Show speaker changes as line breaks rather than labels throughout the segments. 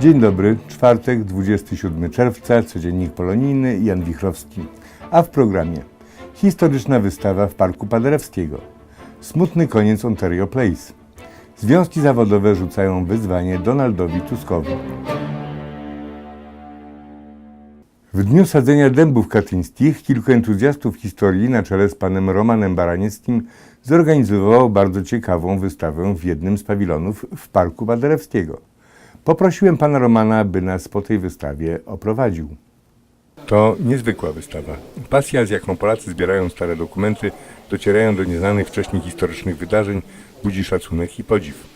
Dzień dobry, czwartek, 27 czerwca, codziennik polonijny, Jan Wichrowski. A w programie historyczna wystawa w Parku Paderewskiego. Smutny koniec Ontario Place. Związki zawodowe rzucają wyzwanie Donaldowi Tuskowi. W dniu sadzenia dębów katyńskich kilku entuzjastów historii na czele z panem Romanem Baranieckim zorganizowało bardzo ciekawą wystawę w jednym z pawilonów w Parku Paderewskiego. Poprosiłem pana Romana, by nas po tej wystawie oprowadził. To niezwykła wystawa. Pasja, z jaką Polacy zbierają stare dokumenty, docierają do nieznanych wcześniej historycznych wydarzeń, budzi szacunek i podziw.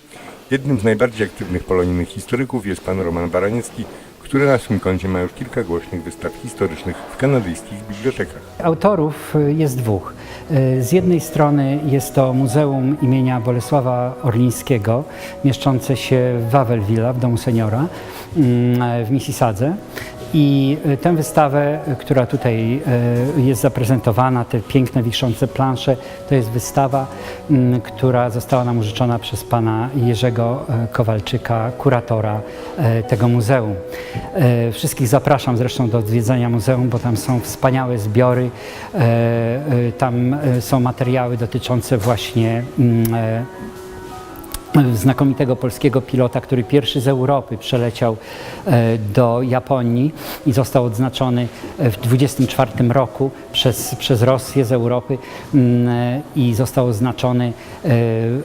Jednym z najbardziej aktywnych polonijnych historyków jest pan Roman Baraniecki, który na swym koncie ma już kilka głośnych wystaw historycznych w kanadyjskich bibliotekach.
Autorów y, jest dwóch. Y, Z jednej strony jest to Muzeum imienia Bolesława Orlińskiego, mieszczące się w Wawelwilla, w domu seniora mm, w Mississadze. I y, tę wystawę, y, która tutaj y, jest zaprezentowana, te piękne wiszące plansze, to jest wystawa, która została nam użyczona przez pana Jerzego e, Kowalczyka, kuratora e, tego muzeum. E, Wszystkich zapraszam zresztą do odwiedzania muzeum, bo tam są wspaniałe zbiory. E, e, Tam e, są materiały dotyczące właśnie e, znakomitego polskiego pilota, który pierwszy z Europy przeleciał e, do Japonii i został odznaczony e, w 24 roku przez, przez Rosję z Europy mm, e, i został oznaczony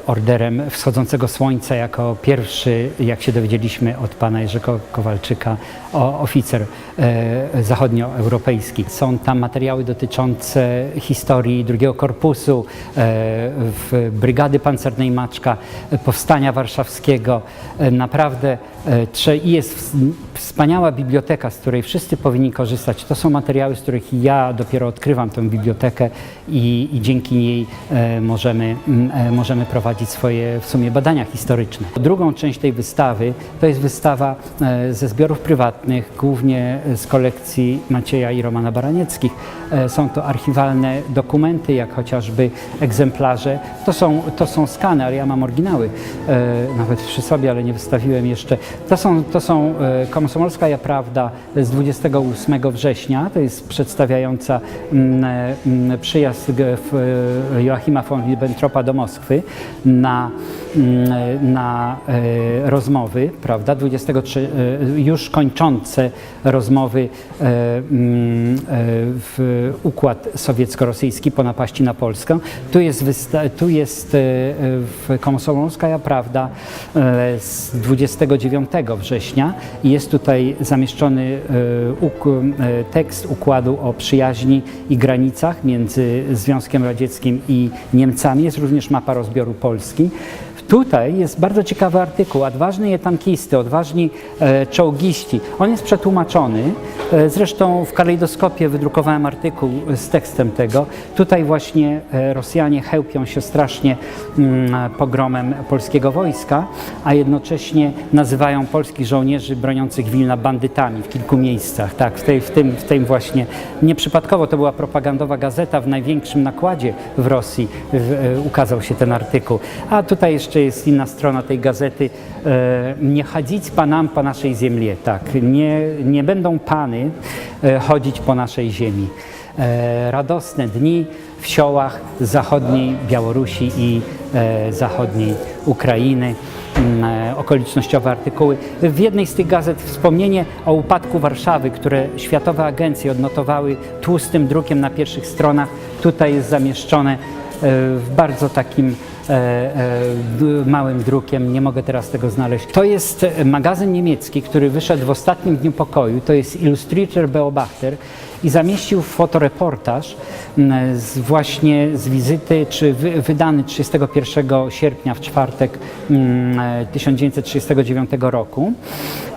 orderem wschodzącego słońca jako pierwszy, jak się dowiedzieliśmy od pana Jerzego Kowalczyka, oficer zachodnioeuropejski. Są tam materiały dotyczące historii drugiego korpusu, Brygady Pancernej Maczka, Powstania Warszawskiego. E, Naprawdę e, jest wspaniała biblioteka, z której wszyscy powinni korzystać. To są materiały, z których ja dopiero odkrywam tę bibliotekę i, i dzięki niej e, możemy, e, możemy prowadzić swoje w sumie badania historyczne. Drugą część tej wystawy to jest wystawa e, ze zbiorów prywatnych, głównie z kolekcji Macieja i Romana Baranieckich. E, Są to archiwalne dokumenty, jak chociażby egzemplarze. To są, to są skany, ale ja mam oryginały e, nawet przy sobie, ale nie wystawiłem jeszcze. To są, to są e, Komsomolska Prawda z 28 września, to jest przedstawiająca mm, mm, przyjazd Joachima von Ribbentropa do Moskwy na, mm, na e, rozmowy, prawda, 23, e, już kończące rozmowy e, w układ sowiecko-rosyjski po napaści na Polskę. Tu jest, tu jest Komsomolska Prawda z 29 września i jest tutaj zamieszczony e, e, tekst układu o przyjaźni i granicach między Związkiem Radzieckim i Niemcami. Jest również mapa rozbioru Polski. Tutaj jest bardzo ciekawy artykuł. Odważni tankisty, odważni e, czołgiści. On jest przetłumaczony. E, zresztą w kalejdoskopie wydrukowałem artykuł z tekstem tego. Tutaj właśnie e, Rosjanie chełpią się strasznie mm, pogromem polskiego wojska, a jednocześnie nazywają polskich żołnierzy broniących Wilna bandytami w kilku miejscach. Tak, w, tej, w, tym, w tym właśnie nieprzypadkowo to była propagandowa gazeta w największym nakładzie w Rosji e, ukazał się ten artykuł. A tutaj jeszcze jest inna strona tej gazety. Nie chodzić panam po naszej ziemi. Tak, nie, nie będą pany e, chodzić po naszej ziemi. E, radosne dni w siołach zachodniej Białorusi i e, zachodniej Ukrainy mm, okolicznościowe artykuły. W jednej z tych gazet wspomnienie o upadku Warszawy, które światowe agencje odnotowały tłustym drukiem na pierwszych stronach. Tutaj jest zamieszczone w bardzo takim małym drukiem, nie mogę teraz tego znaleźć. To jest e, magazyn niemiecki, który wyszedł w ostatnim dniu pokoju, to jest Illustrator Beobachter i zamieścił fotoreportaż z właśnie z wizyty, czy wy, wydany 31 sierpnia w czwartek m, e, 1939 roku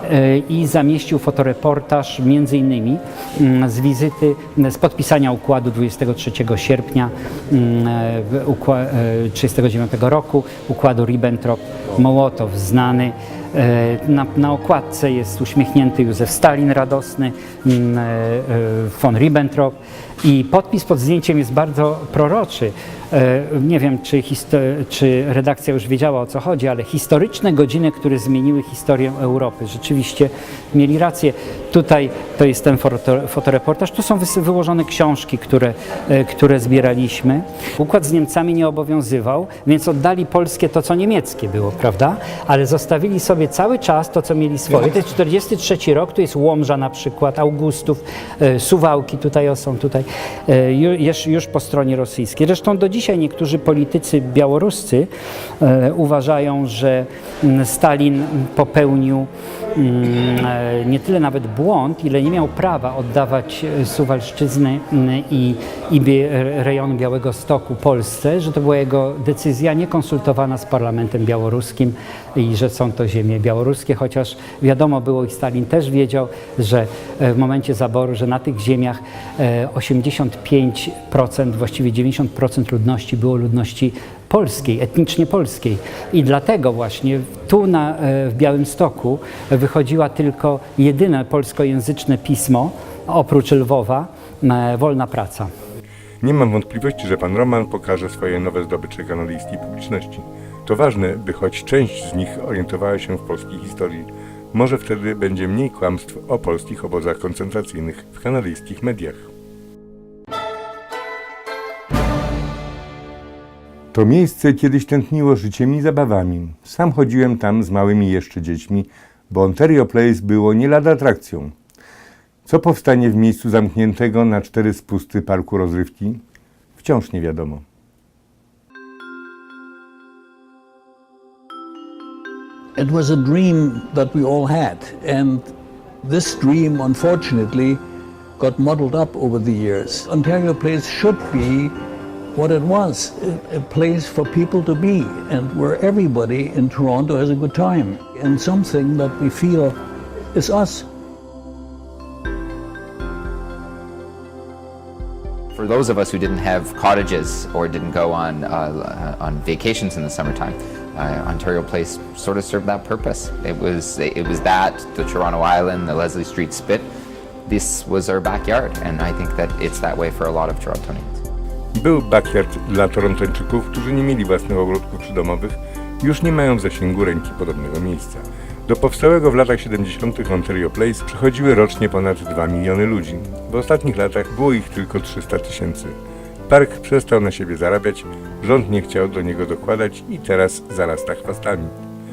E, i zamieścił fotoreportaż między innymi m, z wizyty, m, z podpisania układu 23 sierpnia m, e, w ukła- e, 1939 roku, układu Ribbentrop-Mołotow, znany E, Na, na okładce jest uśmiechnięty Józef Stalin radosny, mm, e, von Ribbentrop i podpis pod zdjęciem jest bardzo proroczy. E, Nie wiem, czy, czy redakcja już wiedziała o co chodzi, ale historyczne godziny, które zmieniły historię Europy. Rzeczywiście mieli rację. Tutaj to jest ten foto, fotoreportaż. Tu są wyłożone książki, które, e, które zbieraliśmy. Układ z Niemcami nie obowiązywał, więc oddali polskie to, co niemieckie było, prawda? Ale zostawili sobie cały czas to, co mieli swoje. To jest 43 rok, tu jest Łomża na przykład, Augustów, e, Suwałki tutaj są tutaj, ju- już, już po stronie rosyjskiej. Zresztą do dzisiaj niektórzy politycy białoruscy e, uważają, że mm, Stalin popełnił nie tyle nawet błąd, ile nie miał prawa oddawać e, Suwalszczyzny mm, i, i bie- rejonu Białego Stoku Polsce, że to była jego decyzja niekonsultowana z parlamentem białoruskim i że są to ziemie białoruskie, chociaż wiadomo było i Stalin też wiedział, że e, w momencie zaboru, że na tych ziemiach e, 85%, właściwie 90% ludności było ludności polskiej, etnicznie polskiej. I dlatego właśnie tu na, e, w Białymstoku wychodziła tylko jedyne polskojęzyczne pismo, oprócz Lwowa, e, Wolna Praca.
Nie mam wątpliwości, że pan Roman pokaże swoje nowe zdobycze kanadyjskiej publiczności. To ważne, by choć część z nich orientowała się w polskiej historii. Może wtedy będzie mniej kłamstw o polskich obozach koncentracyjnych w kanadyjskich mediach. To miejsce kiedyś tętniło życiem i zabawami. Sam chodziłem tam z małymi jeszcze dziećmi, bo Ontario Place było nie lada atrakcją. Co powstanie w miejscu zamkniętego na cztery spusty parku rozrywki? Wciąż nie wiadomo.
It was a dream that we all had, and this dream, unfortunately, got muddled up over the years. Ontario Place should be what it was a, place for people to be, and where everybody in Toronto has a good time, and something that we feel is us.
For those of us who didn't have cottages or didn't go on uh, on vacations in the summertime, uh, Ontario Place sort of served that purpose. It was it was that the Toronto Island, the Leslie Street Spit. This was our backyard, and I think that it's that way for a lot of Torontonians.
Był backyard dla Torontończyków, którzy nie mieli własnych ogródków przydomowych już nie mają w zasięgu ręki podobnego miejsca. Do powstałego w latach 70. Ontario Place przychodziły rocznie ponad 2 miliony ludzi. W ostatnich latach było ich tylko 300 tysięcy. Park przestał na siebie zarabiać, rząd nie chciał do niego dokładać i teraz zarasta chwastami.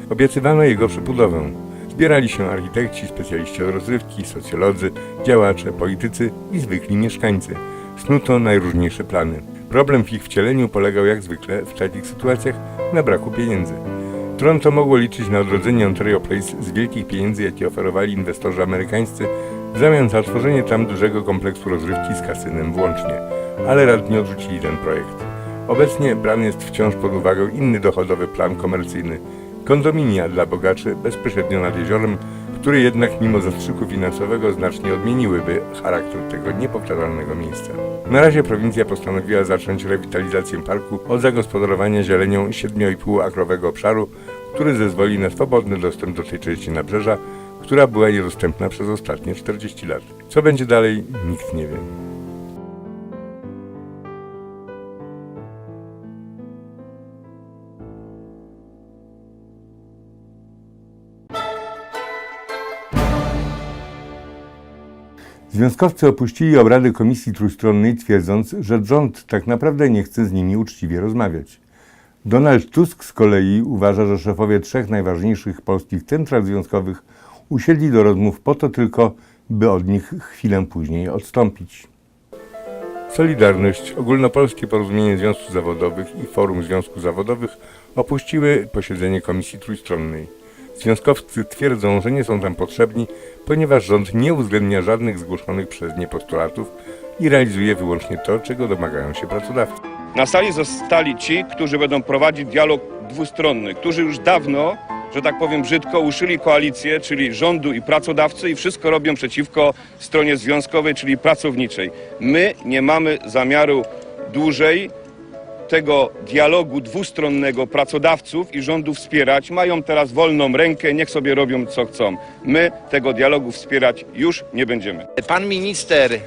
Obiecywano jego przebudowę. Zbierali się architekci, specjaliści od rozrywki, socjolodzy, działacze, politycy i zwykli mieszkańcy. Snuto najróżniejsze plany. Problem w ich wcieleniu polegał jak zwykle w takich sytuacjach na braku pieniędzy. Toronto mogło liczyć na odrodzenie Ontario Place z wielkich pieniędzy, jakie oferowali inwestorzy amerykańscy w zamian za otworzenie tam dużego kompleksu rozrywki z kasynem włącznie. Ale radni odrzucili ten projekt. Obecnie brany jest wciąż pod uwagę inny dochodowy plan komercyjny. Kondominia dla bogaczy bezpośrednio nad jeziorem, które jednak mimo zastrzyku finansowego znacznie odmieniłyby charakter tego niepowtarzalnego miejsca. Na razie prowincja postanowiła zacząć rewitalizację parku od zagospodarowania zielenią 7,5-akrowego obszaru, który zezwoli na swobodny dostęp do tej części nabrzeża, która była niedostępna przez ostatnie 40 lat. Co będzie dalej, nikt nie wie. Związkowcy opuścili obrady komisji trójstronnej, twierdząc, że rząd tak naprawdę nie chce z nimi uczciwie rozmawiać. Donald Tusk z kolei uważa, że szefowie trzech najważniejszych polskich central związkowych usiedli do rozmów po to tylko, by od nich chwilę później odstąpić. Solidarność, Ogólnopolskie Porozumienie Związków Zawodowych i Forum Związków Zawodowych opuściły posiedzenie Komisji Trójstronnej. Związkowcy twierdzą, że nie są tam potrzebni, ponieważ rząd nie uwzględnia żadnych zgłoszonych przez nie postulatów i realizuje wyłącznie to, czego domagają się pracodawcy.
Na sali zostali ci, którzy będą prowadzić dialog dwustronny, którzy już dawno, że tak powiem brzydko, uszyli koalicję, czyli rządu i pracodawcy i wszystko robią przeciwko stronie związkowej, czyli pracowniczej. My nie mamy zamiaru dłużej tego dialogu dwustronnego pracodawców i rządu wspierać. Mają teraz wolną rękę, niech sobie robią co chcą. My tego dialogu wspierać już nie będziemy.
Pan minister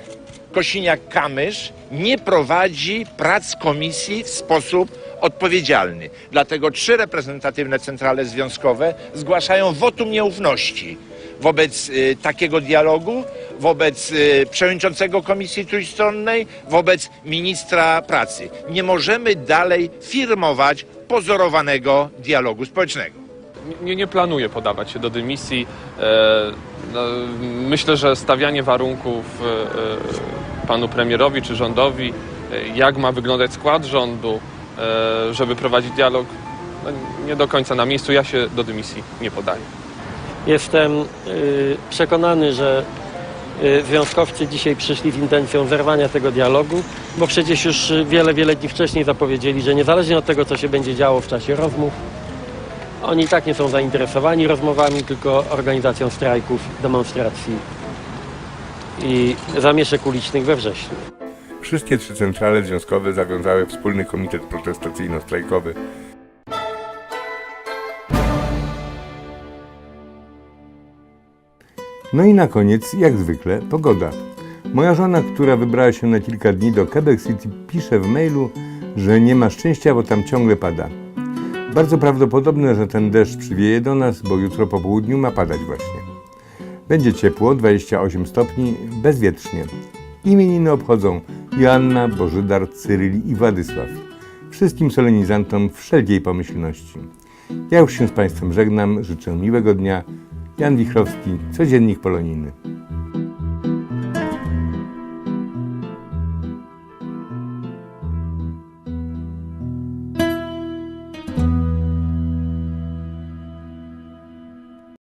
Kosiniak-Kamysz nie prowadzi prac komisji w sposób odpowiedzialny. Dlatego trzy reprezentatywne centrale związkowe zgłaszają wotum nieufności wobec y, takiego dialogu, wobec y, przewodniczącego komisji trójstronnej, wobec ministra pracy. Nie możemy dalej firmować pozorowanego dialogu społecznego.
nie, nie planuję podawać się do dymisji. E, no, myślę, że stawianie warunków e, e, panu premierowi czy rządowi, jak ma wyglądać skład rządu, żeby prowadzić dialog, no, nie do końca na miejscu. Ja się do dymisji nie podaję.
Jestem y, przekonany, że y, związkowcy dzisiaj przyszli z intencją zerwania tego dialogu, bo przecież już wiele, wiele dni wcześniej zapowiedzieli, że niezależnie od tego, co się będzie działo w czasie rozmów, oni i tak nie są zainteresowani rozmowami, tylko organizacją strajków, demonstracji i zamieszek ulicznych we wrześniu.
Wszystkie trzy centrale związkowe zawiązały wspólny komitet protestacyjno-strajkowy. No i na koniec, jak zwykle, pogoda. Moja żona, która wybrała się na kilka dni do Quebec City, pisze w mailu, że nie ma szczęścia, bo tam ciągle pada. Bardzo prawdopodobne, że ten deszcz przywieje do nas, bo jutro po południu ma padać właśnie. Będzie ciepło, 28 stopni, bezwietrznie. Imieniny obchodzą Joanna, Bożydar, Cyryl i Władysław. Wszystkim solenizantom wszelkiej pomyślności. Ja już się z Państwem żegnam, życzę miłego dnia. Jan Wichrowski, Codziennik Poloniny.